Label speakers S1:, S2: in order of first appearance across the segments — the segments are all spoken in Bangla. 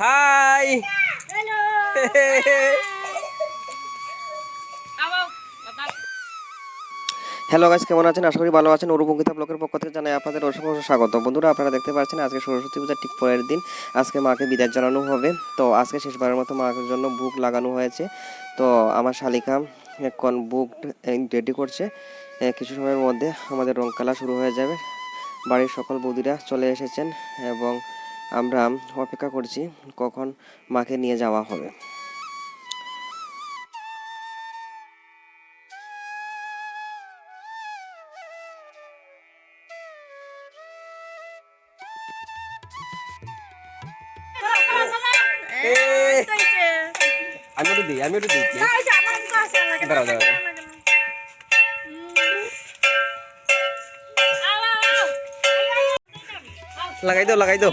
S1: হাই। হ্যালো গাইস কেমন আছেন? আশা করি ভালো আছেন। অরুপঙ্কিতা ব্লকের পক্ষ থেকে জানাই আপনাদের অসংখ্য অসংখ্য স্বাগত। বন্ধুরা আপনারা দেখতে পাচ্ছেন আজকে সরস্বতী পূজার ঠিক পরের দিন। আজকে মাকে বিদায় জানানো হবে। তো আজকে শেষবারের মতো মাকে জন্য বুক লাগানো হয়েছে। তো আমার শালিকা এখন বুক রেডি করছে। কিছু সময়ের মধ্যে আমাদের রং খেলা শুরু হয়ে যাবে। বাড়ির সকল বৌদিরা চলে এসেছেন এবং আমরা অপেক্ষা করছি কখন মাকে নিয়ে যাওয়া হবে। আমি একটু দিই আমি একটু দিই দাঁড়াও দাঁড়াও। লাগাই দাও লাগাই দাও।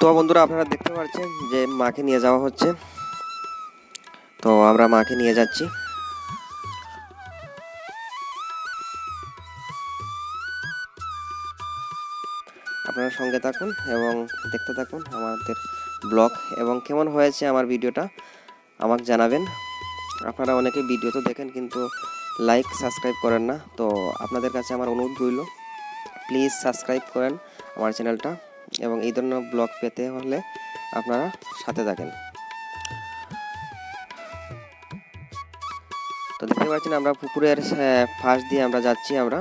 S1: তো বন্ধুরা, আপনারা দেখতে পাচ্ছেন যে মাকে নিয়ে যাওয়া হচ্ছে। তো আমরা মাকে নিয়ে যাচ্ছি। আপনারা সঙ্গে থাকুন এবং দেখতে থাকুন আমাদের ব্লগ এবং কেমন হয়েছে আমার ভিডিওটা আমাকে জানাবেন। আপনারা অনেকে ভিডিও তো দেখেন কিন্তু লাইক সাবস্ক্রাইব করেন না। তো আপনাদের কাছে আমার অনুরোধ রইল প্লিজ সাবস্ক্রাইব করেন আমার চ্যানেলটা এবং এই ধরনের ব্লগ পেতে হলে আপনারা সাথে থাকেন। তো দেখতে পাচ্ছেন আমরা পুকুরের পাশ দিয়ে আমরা যাচ্ছি আমরা।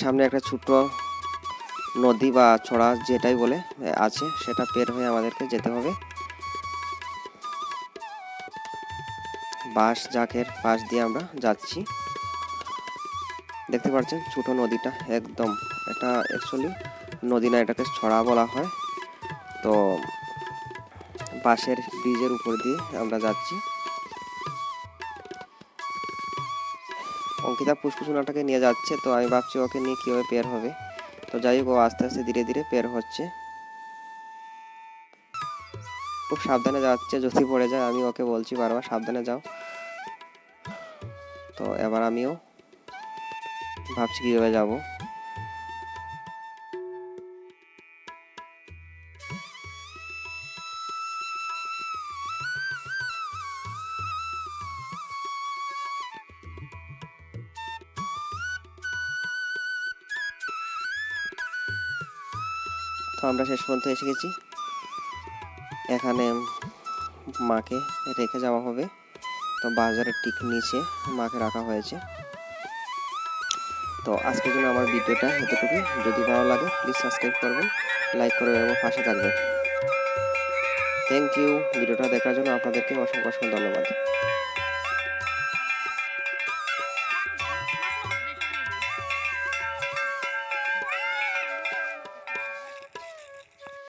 S1: সামনে একটা ছোট্ট নদী বা ছড়া যেটাই বলে আছে, সেটা পের হয়ে আমাদেরকে যেতে হবে। বাঁশ, জাকের পাশ দিয়ে আমরা যাচ্ছি। দেখতে পাচ্ছেন ছোট নদীটা একদম, এটা অ্যাকচুয়ালি নদী না এটাকে ছড়া বলা হয়। তো বাঁশের ব্রিজের উপর দিয়ে আমরা যাচ্ছি। অঙ্কিতা পুষ্পসোনাটাকে নিয়ে যাচ্ছে, তো আমি ভাবছি ওকে নিয়ে কীভাবে পের হবে। তো যাই হোক, ও আস্তে আস্তে ধীরে ধীরে পের হচ্ছে। খুব সাবধানে যাচ্ছে, যদি পড়ে যায়, আমি ওকে বলছি বারবার, সাবধানে যাও। তো এবার আমিও ভাবছি কীভাবে যাব। আমরা শেষ পর্যন্ত এসে গেছি। এখানে মাকে রেখে যাওয়া হবে। তো বাজারের ঠিক নিচে মাকে রাখা হয়েছে। তো আজকের জন্য আমার ভিডিওটা এতটুকুই। যদি ভালো লাগে প্লিজ সাবস্ক্রাইব করবেন লাইক করবেন এবং পাশে থাকবেন। থ্যাংক ইউ ভিডিওটা দেখার জন্য আপনাদেরকে অসংখ্য অসংখ্য ধন্যবাদ।